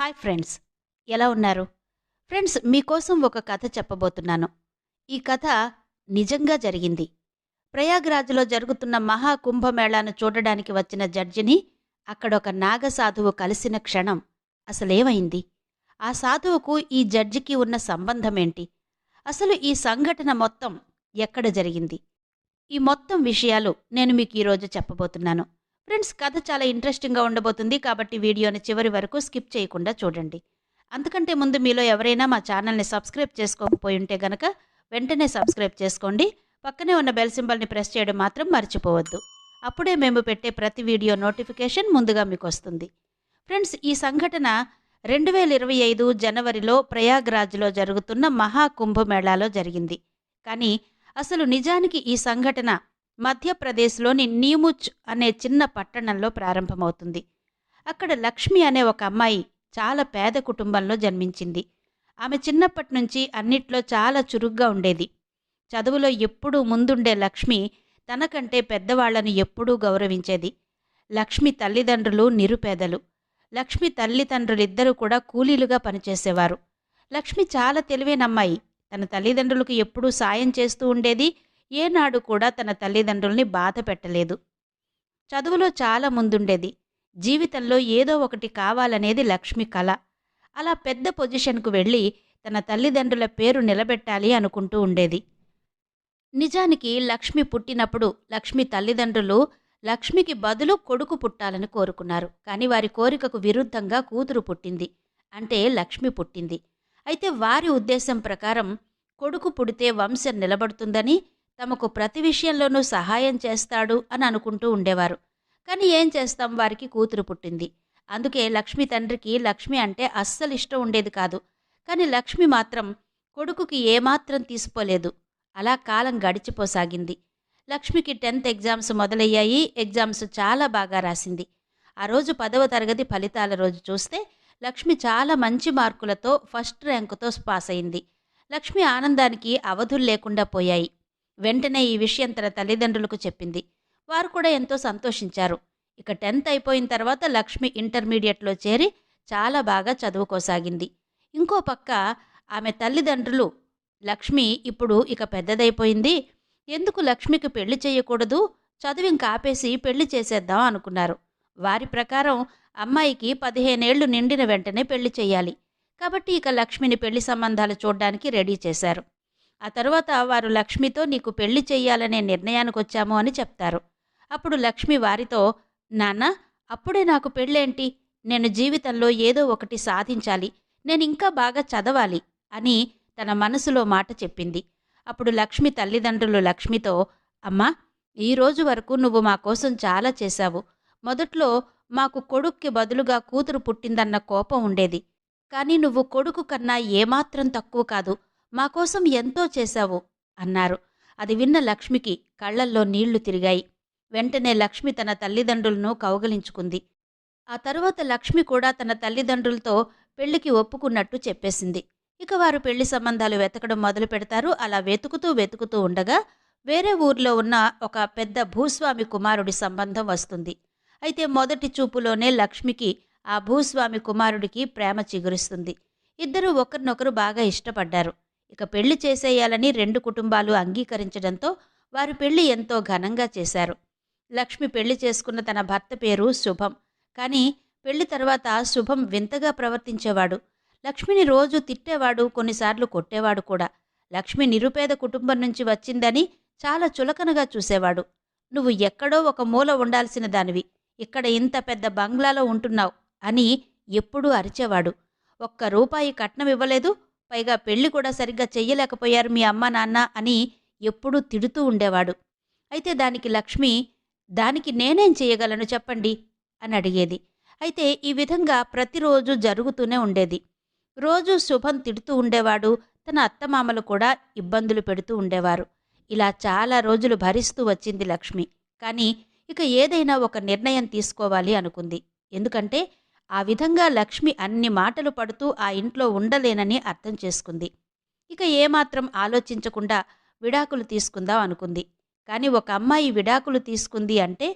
Hi friends. ఎలా ఉన్నారు? Friends మీకోసం ఒక కథ చెప్పబోతున్నాను. ఈ కథ నిజంగా జరిగింది. ప్రయాగ్రాజ్లో జరుగుతున్న మహా కుంభమేళాను చూడడానికి వచ్చిన జడ్జిని అక్కడ ఒక నాగ సాధువు కలిసిన క్షణం అసలేమైంది? ఆ సాధువుకు ఈ జడ్జికి ఉన్న సంబంధమేంటి? అసలు ఈ సంఘటన మొత్తం ఎక్కడ జరిగింది? ఈ మొత్తం విషయాలు నేను మీకు ఈరోజు చెప్పబోతున్నాను. ఫ్రెండ్స్ కథ చాలా ఇంట్రెస్టింగ్గా ఉండబోతుంది కాబట్టి వీడియోని చివరి వరకు స్కిప్ చేయకుండా చూడండి. అంతకంటే ముందు మీలో ఎవరైనా మా ఛానల్ని సబ్స్క్రైబ్ చేసుకోకపోయి ఉంటే గనక వెంటనే సబ్స్క్రైబ్ చేసుకోండి. పక్కనే ఉన్న బెల్ సింబల్ని ప్రెస్ చేయడం మాత్రం మర్చిపోవద్దు. అప్పుడే మేము పెట్టే ప్రతి వీడియో నోటిఫికేషన్ ముందుగా మీకు వస్తుంది ఫ్రెండ్స్ ఈ సంఘటన రెండు వేల ఇరవై ఐదు జనవరిలో ప్రయాగ్రాజ్లో జరుగుతున్న మహాకుంభమేళాలో జరిగింది. కానీ అసలు నిజానికి ఈ సంఘటన మధ్యప్రదేశ్లోని నీముచ్ అనే చిన్న పట్టణంలో ప్రారంభమవుతుంది. అక్కడ లక్ష్మి అనే ఒక అమ్మాయి చాలా పేద కుటుంబంలో జన్మించింది. ఆమె చిన్నప్పటి నుంచి అన్నిట్లో చాలా చురుగ్గా ఉండేది. చదువులో ఎప్పుడూ ముందుండే లక్ష్మి తనకంటే పెద్దవాళ్ళను ఎప్పుడూ గౌరవించేది. లక్ష్మి తల్లిదండ్రులు నిరుపేదలు. లక్ష్మి తల్లిదండ్రులిద్దరూ కూడా కూలీలుగా పనిచేసేవారు. లక్ష్మి చాలా తెలివైన అమ్మాయి. తన తల్లిదండ్రులకు ఎప్పుడూ సాయం చేస్తూ ఉండేది. ఏనాడు కూడా తన తల్లిదండ్రుల్ని బాధ పెట్టలేదు. చదువులో చాలా ముందుండేది. జీవితంలో ఏదో ఒకటి కావాలనేది లక్ష్మి కళ. అలా పెద్ద పొజిషన్కు వెళ్ళి తన తల్లిదండ్రుల పేరు నిలబెట్టాలి అనుకుంటూ ఉండేది. నిజానికి లక్ష్మి పుట్టినప్పుడు లక్ష్మి తల్లిదండ్రులు లక్ష్మికి బదులు కొడుకు పుట్టాలని కోరుకున్నారు. కానీ వారి కోరికకు విరుద్ధంగా కూతురు పుట్టింది. అంటే లక్ష్మి పుట్టింది. అయితే వారి ఉద్దేశం ప్రకారం కొడుకు పుడితే వంశం నిలబడుతుందని తమకు ప్రతి విషయంలోనూ సహాయం చేస్తాడు అని అనుకుంటూ ఉండేవారు. కానీ ఏం చేస్తాం? వారికి కూతురు పుట్టింది. అందుకే లక్ష్మి తండ్రికి లక్ష్మి అంటే అస్సలు ఇష్టం ఉండేది కాదు. కానీ లక్ష్మి మాత్రం కొడుకుకి ఏమాత్రం తీసుకోలేదు. అలా కాలం గడిచిపోసాగింది. లక్ష్మికి టెన్త్ ఎగ్జామ్స్ మొదలయ్యాయి. ఎగ్జామ్స్ చాలా బాగా రాసింది. ఆ రోజు పదవ తరగతి ఫలితాల రోజు చూస్తే లక్ష్మి చాలా మంచి మార్కులతో ఫస్ట్ ర్యాంకుతో పాస్ అయింది లక్ష్మి ఆనందానికి అవధులు లేకుండా పోయాయి. వెంటనే ఈ విషయం తన తల్లిదండ్రులకు చెప్పింది. వారు కూడా ఎంతో సంతోషించారు. ఇక టెన్త్ అయిపోయిన తర్వాత లక్ష్మి ఇంటర్మీడియట్లో చేరి చాలా బాగా చదువుకోసాగింది. ఇంకో పక్క ఆమె తల్లిదండ్రులు లక్ష్మి ఇప్పుడు ఇక పెద్దదైపోయింది. ఎందుకు లక్ష్మికి పెళ్ళి చేయకూడదు? చదువు ఆపేసి పెళ్ళి చేసేద్దాం అనుకున్నారు. వారి ప్రకారం అమ్మాయికి పదిహేనేళ్ళు నిండిన వెంటనే పెళ్ళి చేయాలి. కాబట్టి ఇక లక్ష్మిని పెళ్ళి సంబంధాలు చూడడానికి రెడీ చేశారు. ఆ తర్వాత వారు లక్ష్మితో నీకు పెళ్ళి చెయ్యాలనే నిర్ణయానికి వచ్చాము అని చెప్తారు. అప్పుడు లక్ష్మి వారితో నాన్న అప్పుడే నాకు పెళ్ళేంటి? నేను జీవితంలో ఏదో ఒకటి సాధించాలి. నేను ఇంకా బాగా చదవాలి అని తన మనసులో మాట చెప్పింది. అప్పుడు లక్ష్మి తల్లిదండ్రులు లక్ష్మితో అమ్మా ఈ రోజు వరకు నువ్వు మా కోసం చాలా చేశావు. మొదట్లో మాకు కొడుక్కి బదులుగా కూతురు పుట్టిందన్న కోపం ఉండేది. కానీ నువ్వు కొడుకు కన్నా ఏమాత్రం తక్కువ కాదు. మా కోసం ఎంతో చేశావు అన్నారు. అది విన్న లక్ష్మికి కళ్ళల్లో నీళ్ళు తిరిగాయి. వెంటనే లక్ష్మి తన తల్లిదండ్రులను కౌగలించుకుంది. ఆ తరువాత లక్ష్మి కూడా తన తల్లిదండ్రులతో పెళ్ళికి ఒప్పుకున్నట్టు చెప్పేసింది. ఇక వారు పెళ్ళి సంబంధాలు వెతకడం మొదలు పెడతారు. అలా వెతుకుతూ వెతుకుతూ ఉండగా వేరే ఊర్లో ఉన్న ఒక పెద్ద భూస్వామి కుమారుడి సంబంధం వస్తుంది. అయితే మొదటి చూపులోనే లక్ష్మికి ఆ భూస్వామి కుమారుడికి ప్రేమ చిగురిస్తుంది. ఇద్దరూ ఒకరినొకరు బాగా ఇష్టపడ్డారు. ఇక పెళ్ళి చేసేయాలని రెండు కుటుంబాలు అంగీకరించడంతో వారు పెళ్ళి ఎంతో ఘనంగా చేశారు. లక్ష్మి పెళ్ళి చేసుకున్న తన భర్త పేరు శుభం. కానీ పెళ్ళి తర్వాత శుభం వింతగా ప్రవర్తించేవాడు. లక్ష్మిని రోజు తిట్టేవాడు కొన్నిసార్లు కొట్టేవాడు కూడా. లక్ష్మి నిరుపేద కుటుంబం నుంచి వచ్చిందని చాలా చులకనగా చూసేవాడు. నువ్వు ఎక్కడో ఒక మూల ఉండాల్సిన దానివి. ఇక్కడ ఇంత పెద్ద బంగ్లాలో ఉంటున్నావు అని ఎప్పుడూ అరిచేవాడు. ఒక్క రూపాయి కట్నం ఇవ్వలేదు పైగా పెళ్ళి కూడా సరిగ్గా చెయ్యలేకపోయారు మీ అమ్మ నాన్న అని ఎప్పుడూ తిడుతూ ఉండేవాడు. అయితే దానికి లక్ష్మి దానికి నేనేం చేయగలను చెప్పండి? అని అడిగేది. అయితే ఈ విధంగా ప్రతిరోజు జరుగుతూనే ఉండేది. రోజు శుభం తిడుతూ ఉండేవాడు తన అత్తమామలు కూడా ఇబ్బందులు పెడుతూ ఉండేవారు. ఇలా చాలా రోజులు భరిస్తూ వచ్చింది లక్ష్మి. కానీ ఇక ఏదైనా ఒక నిర్ణయం తీసుకోవాలి అనుకుంది. ఎందుకంటే ఆ విధంగా లక్ష్మి అన్ని మాటలు పడుతూ ఆ ఇంట్లో ఉండలేనని అర్థం చేసుకుంది. ఇక ఏమాత్రం ఆలోచించకుండా విడాకులు తీసుకుందాం అనుకుంది. కానీ ఒక అమ్మాయి విడాకులు తీసుకుంది అంటే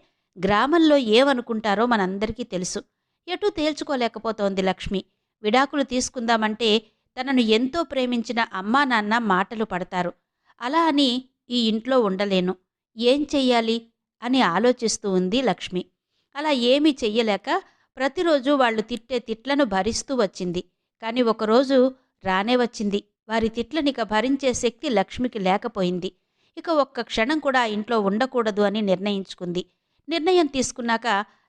గ్రామంలో ఏమనుకుంటారో మనందరికీ తెలుసు. ఎటూ తేల్చుకోలేకపోతోంది లక్ష్మి. విడాకులు తీసుకుందామంటే తనను ఎంతో ప్రేమించిన అమ్మా నాన్న మాటలు పడతారు. అలా అని ఈ ఇంట్లో ఉండలేను. ఏం చెయ్యాలి అని ఆలోచిస్తూ ఉంది లక్ష్మి. అలా ఏమీ చెయ్యలేక ప్రతిరోజు వాళ్ళు తిట్టే తిట్లను భరిస్తూ వచ్చింది. కానీ ఒకరోజు రానే వచ్చింది. వారి తిట్లనిక భరించే శక్తి లక్ష్మికి లేకపోయింది. ఇక ఒక్క క్షణం కూడా ఆ ఇంట్లో ఉండకూడదు అని నిర్ణయించుకుంది. నిర్ణయం తీసుకున్నాక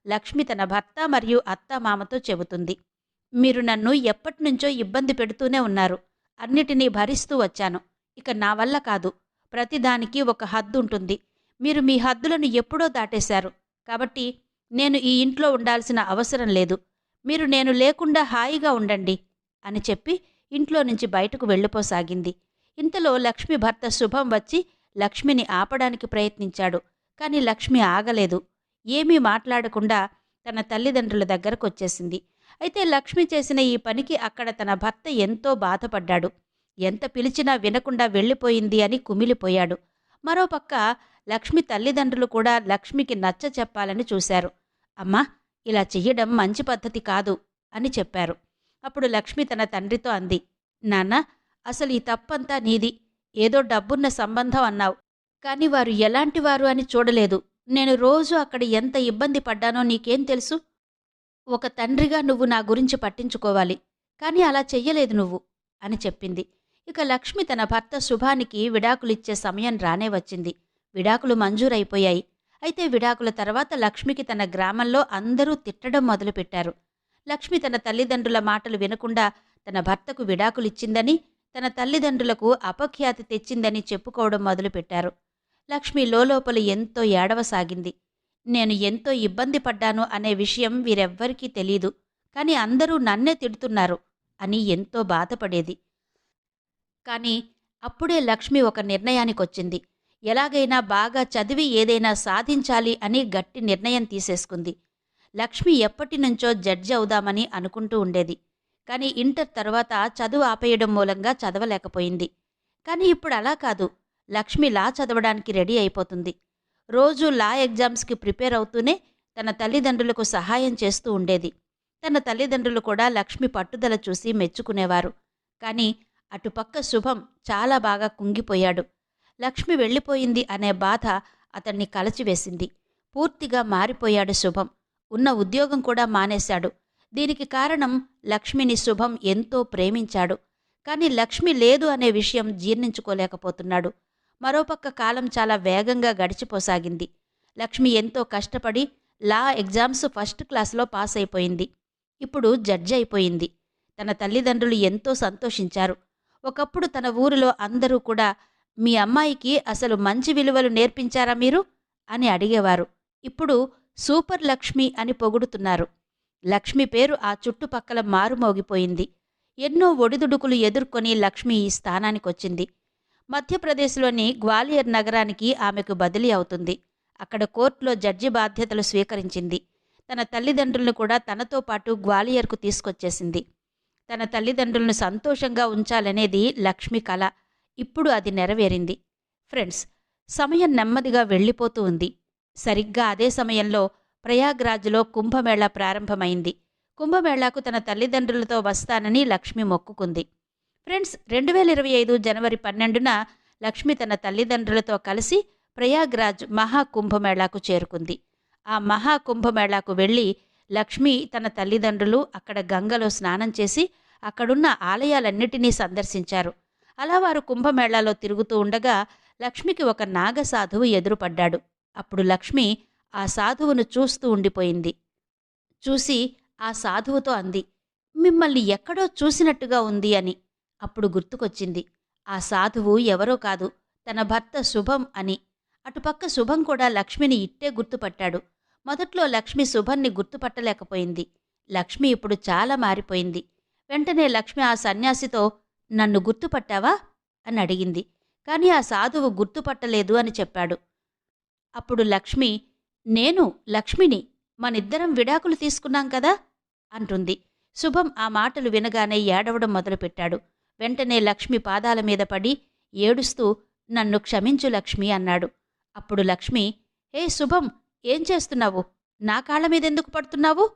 లక్ష్మి తన భర్త మరియు అత్త మామతో చెబుతుంది. మీరు నన్ను ఎప్పటినుంచో ఇబ్బంది పెడుతూనే ఉన్నారు. అన్నిటినీ భరిస్తూ వచ్చాను. ఇక నా వల్ల కాదు. ప్రతిదానికి ఒక హద్దు ఉంటుంది మీరు మీ హద్దులను ఎప్పుడో దాటేశారు. కాబట్టి నేను ఈ ఇంట్లో ఉండాల్సిన అవసరం లేదు. మీరు నేను లేకుండా హాయిగా ఉండండి అని చెప్పి ఇంట్లో నుంచి బయటకు వెళ్ళిపోసాగింది. ఇంతలో లక్ష్మి భర్త శుభం వచ్చి లక్ష్మిని ఆపడానికి ప్రయత్నించాడు కానీ లక్ష్మి ఆగలేదు. ఏమీ మాట్లాడకుండా తన తల్లిదండ్రుల దగ్గరకు వచ్చేసింది అయితే లక్ష్మి చేసిన ఈ పనికి అక్కడ తన భర్త ఎంతో బాధపడ్డాడు. ఎంత పిలిచినా వినకుండా వెళ్ళిపోయింది అని కుమిలిపోయాడు. మరోపక్క లక్ష్మి తల్లిదండ్రులు కూడా లక్ష్మికి నచ్చ చెప్పాలని చూశారు. అమ్మా ఇలా చెయ్యడం మంచి పద్ధతి కాదు అని చెప్పారు. అప్పుడు లక్ష్మి తన తండ్రితో అంది నాన్న అసలు ఈ తప్పంతా నీది. ఏదో డబ్బున్న సంబంధం అన్నావు. కానీ వారు ఎలాంటివారు అని చూడలేదు. నేను రోజు అక్కడ ఎంత ఇబ్బంది పడ్డానో నీకేం తెలుసు? ఒక తండ్రిగా నువ్వు నా గురించి పట్టించుకోవాలి. కానీ అలా చెయ్యలేదు నువ్వు అని చెప్పింది. ఇక లక్ష్మి తన భర్త శుభానికి విడాకులిచ్చే సమయం రానే వచ్చింది. విడాకులు మంజూరైపోయాయి. అయితే విడాకుల తర్వాత లక్ష్మికి తన గ్రామంలో అందరూ తిట్టడం మొదలుపెట్టారు. లక్ష్మి తన తల్లిదండ్రుల మాటలు వినకుండా తన భర్తకు విడాకులిచ్చిందని తన తల్లిదండ్రులకు అపఖ్యాతి తెచ్చిందని చెప్పుకోవడం మొదలుపెట్టారు. లక్ష్మి లోలోపల ఎంతో ఏడవసాగింది. నేను ఎంతో ఇబ్బంది పడ్డాను అనే విషయం వీరెవ్వరికీ తెలీదు కానీ అందరూ నన్నే తిడుతున్నారు అని ఎంతో బాధపడేది. కానీ అప్పుడే లక్ష్మి ఒక నిర్ణయానికి వచ్చింది ఎలాగైనా బాగా చదివి ఏదైనా సాధించాలి అని గట్టి నిర్ణయం తీసేసుకుంది. లక్ష్మి ఎప్పటి నుంచో జడ్జి అవుదామని అనుకుంటూ ఉండేది. కానీ ఇంటర్ తర్వాత చదువు ఆపేయడం మూలంగా చదవలేకపోయింది. కానీ ఇప్పుడు అలా కాదు. లక్ష్మి లా చదవడానికి రెడీ అయిపోతుంది. రోజు లా ఎగ్జామ్స్కి ప్రిపేర్ అవుతూనే తన తల్లిదండ్రులకు సహాయం చేస్తూ ఉండేది. తన తల్లిదండ్రులు కూడా లక్ష్మి పట్టుదల చూసి మెచ్చుకునేవారు. కానీ అటుపక్క శుభం చాలా బాగా కుంగిపోయాడు. లక్ష్మి వెళ్ళిపోయింది అనే బాధ అతన్ని కలచివేసింది. పూర్తిగా మారిపోయాడు శుభం. ఉన్న ఉద్యోగం కూడా మానేశాడు. దీనికి కారణం లక్ష్మిని శుభం ఎంతో ప్రేమించాడు. కానీ లక్ష్మి లేదు అనే విషయం జీర్ణించుకోలేకపోతున్నాడు. మరోపక్క కాలం చాలా వేగంగా గడిచిపోసాగింది. లక్ష్మి ఎంతో కష్టపడి లా ఎగ్జామ్స్ ఫస్ట్ క్లాస్లో పాస్ అయిపోయింది ఇప్పుడు జడ్జి అయిపోయింది తన తల్లిదండ్రులు ఎంతో సంతోషించారు. ఒకప్పుడు తన ఊరిలో అందరూ కూడా మీ అమ్మాయికి అసలు మంచి విలువలు నేర్పించారా మీరు? అని అడిగేవారు. ఇప్పుడు సూపర్ లక్ష్మి అని పొగుడుతున్నారు. లక్ష్మి పేరు ఆ చుట్టుపక్కల మారుమోగిపోయింది. ఎన్నో ఒడిదుడుకులు ఎదుర్కొని లక్ష్మి ఈ స్థానానికొచ్చింది. మధ్యప్రదేశ్లోని గ్వాలియర్ నగరానికి ఆమెకు బదిలీ అవుతుంది. అక్కడ కోర్టులో జడ్జి బాధ్యతలు స్వీకరించింది. తన తల్లిదండ్రులను కూడా తనతో పాటు గ్వాలియర్కు తీసుకొచ్చేసింది. తన తల్లిదండ్రులను సంతోషంగా ఉంచాలనేది లక్ష్మి కళ ఇప్పుడు అది నెరవేరింది. ఫ్రెండ్స్ సమయం నెమ్మదిగా వెళ్ళిపోతూ ఉంది. సరిగ్గా అదే సమయంలో ప్రయాగ్రాజ్లో కుంభమేళా ప్రారంభమైంది. కుంభమేళాకు తన తల్లిదండ్రులతో వస్తానని లక్ష్మి మొక్కుకుంది. ఫ్రెండ్స్ రెండు వేల ఇరవై ఐదు జనవరి పన్నెండున లక్ష్మి తన తల్లిదండ్రులతో కలిసి ప్రయాగ్రాజ్ మహాకుంభమేళాకు చేరుకుంది. ఆ మహాకుంభమేళాకు వెళ్ళి లక్ష్మి తన తల్లిదండ్రులు అక్కడ గంగలో స్నానం చేసి అక్కడున్న ఆలయాలన్నిటినీ సందర్శించారు. అలా వారు కుంభమేళాలో తిరుగుతూ ఉండగా లక్ష్మికి ఒక నాగ సాధువు ఎదురుపడ్డాడు. అప్పుడు లక్ష్మి ఆ సాధువును చూస్తూ ఉండిపోయింది. చూసి ఆ సాధువుతో అంది మిమ్మల్ని ఎక్కడో చూసినట్టుగా ఉంది అని అప్పుడు గుర్తుకొచ్చింది. ఆ సాధువు ఎవరో కాదు తన భర్త శుభం అని. అటుపక్క శుభం కూడా లక్ష్మిని ఇట్టే గుర్తుపట్టాడు. మొదట్లో లక్ష్మి శుభన్ని గుర్తుపట్టలేకపోయింది. లక్ష్మి ఇప్పుడు చాలా మారిపోయింది. వెంటనే లక్ష్మి ఆ సన్యాసితో నన్ను గుర్తుపట్టావా? అని అడిగింది. కానీ ఆ సాధువు గుర్తుపట్టలేదు అని చెప్పాడు. అప్పుడు లక్ష్మి నేను లక్ష్మిని మనిద్దరం విడాకులు తీసుకున్నాం కదా? అంటుంది. శుభం ఆ మాటలు వినగానే ఏడవడం మొదలుపెట్టాడు. వెంటనే లక్ష్మి పాదాల మీద పడి ఏడుస్తూ నన్ను క్షమించు లక్ష్మి అన్నాడు. అప్పుడు లక్ష్మి హే శుభం ఏం చేస్తున్నావు? నా కాళ్ళ మీదెందుకు పడుతున్నావు?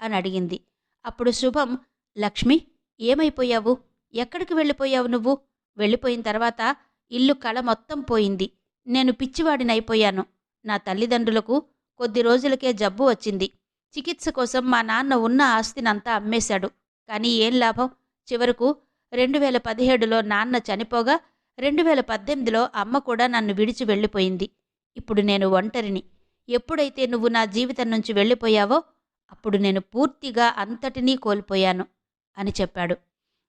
అని అడిగింది. అప్పుడు శుభం లక్ష్మి ఏమైపోయావు? ఎక్కడికి వెళ్ళిపోయావు నువ్వు? వెళ్ళిపోయిన తర్వాత ఇల్లు కళ మొత్తం పోయింది. నేను పిచ్చివాడినైపోయాను. నా తల్లిదండ్రులకు కొద్ది రోజులకే జబ్బు వచ్చింది. చికిత్స కోసం మా నాన్న ఉన్న ఆస్తినంతా అమ్మేశాడు. కానీ ఏం లాభం? చివరకు రెండు వేల పదిహేడులో నాన్న చనిపోగా రెండు వేల పద్దెనిమిదిలో అమ్మ కూడా నన్ను విడిచి వెళ్ళిపోయింది. ఇప్పుడు నేను ఒంటరిని. ఎప్పుడైతే నువ్వు నా జీవితం నుంచి వెళ్ళిపోయావో అప్పుడు నేను పూర్తిగా అంతటినీ కోల్పోయాను అని చెప్పాడు.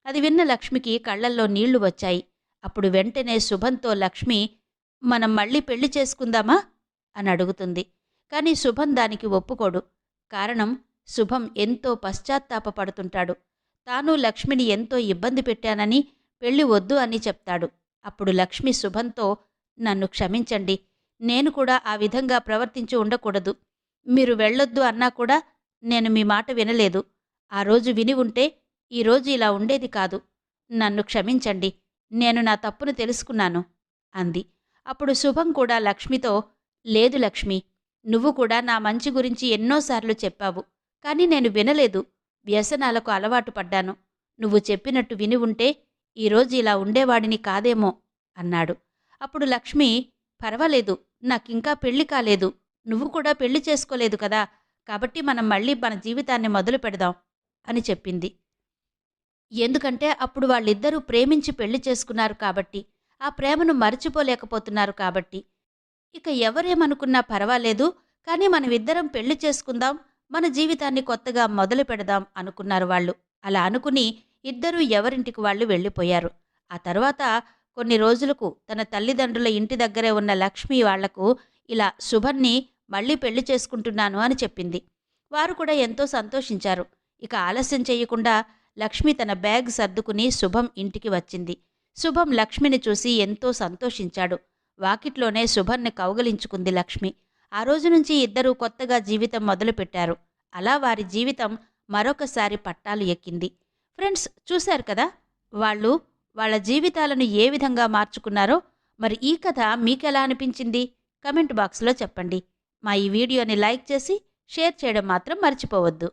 అది విన్న లక్ష్మికి కళ్ళల్లో నీళ్ళు వచ్చాయి. అప్పుడు వెంటనే శుభంతో లక్ష్మి మనం మళ్ళీ పెళ్ళి చేసుకుందామా? అని అడుగుతుంది. కానీ శుభం దానికి ఒప్పుకోడు. కారణం శుభం ఎంతో పశ్చాత్తాపపడుతుంటాడు. తాను లక్ష్మిని ఎంతో ఇబ్బంది పెట్టానని పెళ్ళి వద్దు అని చెప్తాడు. అప్పుడు లక్ష్మి శుభంతో నన్ను క్షమించండి నేను కూడా ఆ విధంగా ప్రవర్తించి ఉండకూడదు. మీరు వెళ్ళొద్దు అన్నా కూడా నేను మీ మాట వినలేదు. ఆ రోజు విని ఉంటే ఈరోజు ఇలా ఉండేది కాదు. నన్ను క్షమించండి. నేను నా తప్పును తెలుసుకున్నాను అంది. అప్పుడు శుభం కూడా లక్ష్మితో లేదు లక్ష్మి నువ్వు కూడా నా మంచి గురించి ఎన్నోసార్లు చెప్పావు. కానీ నేను వినలేదు. వ్యసనాలకు అలవాటు పడ్డాను. నువ్వు చెప్పినట్టు విని ఉంటే ఈరోజు ఇలా ఉండేవాడిని కాదేమో అన్నాడు. అప్పుడు లక్ష్మి పర్వాలేదు నాకింకా పెళ్ళి కాలేదు. నువ్వు కూడా పెళ్ళి చేసుకోలేదు కదా కాబట్టి మనం మళ్ళీ మన జీవితాన్ని మొదలు పెడదాం అని చెప్పింది. ఎందుకంటే అప్పుడు వాళ్ళిద్దరూ ప్రేమించి పెళ్ళి చేసుకున్నారు కాబట్టి ఆ ప్రేమను మర్చిపోలేకపోతున్నారు కాబట్టి. ఇక ఎవరేమనుకున్నా పర్వాలేదు కానీ మనమిద్దరం పెళ్ళి చేసుకుందాం మన జీవితాన్ని కొత్తగా మొదలు పెడదాం అనుకున్నారు వాళ్ళు. అలా అనుకుని ఇద్దరూ ఎవరింటికి వాళ్ళు వెళ్ళిపోయారు. ఆ తర్వాత కొన్ని రోజులకు తన తల్లిదండ్రుల ఇంటి దగ్గరే ఉన్న లక్ష్మి వాళ్ళకు ఇలా శుభన్ని మళ్ళీ పెళ్ళి చేసుకుంటున్నాను అని చెప్పింది. వారు కూడా ఎంతో సంతోషించారు. ఇక ఆలస్యం చేయకుండా లక్ష్మి తన బ్యాగ్ సర్దుకుని శుభం ఇంటికి వచ్చింది. శుభం లక్ష్మిని చూసి ఎంతో సంతోషించాడు. వాకిట్లోనే శుభన్ని కౌగలించుకుంది లక్ష్మి. ఆ రోజు నుంచి ఇద్దరూ కొత్తగా జీవితం మొదలుపెట్టారు. అలా వారి జీవితం మరొకసారి పట్టాలు ఎక్కింది. ఫ్రెండ్స్ చూశారు కదా? వాళ్ళు వాళ్ళ జీవితాలను ఏ విధంగా మార్చుకున్నారో మరి ఈ కథ మీకెలా అనిపించింది? కమెంట్ బాక్స్లో చెప్పండి. మా ఈ వీడియోని లైక్ చేసి షేర్ చేయడం మాత్రం మర్చిపోవద్దు.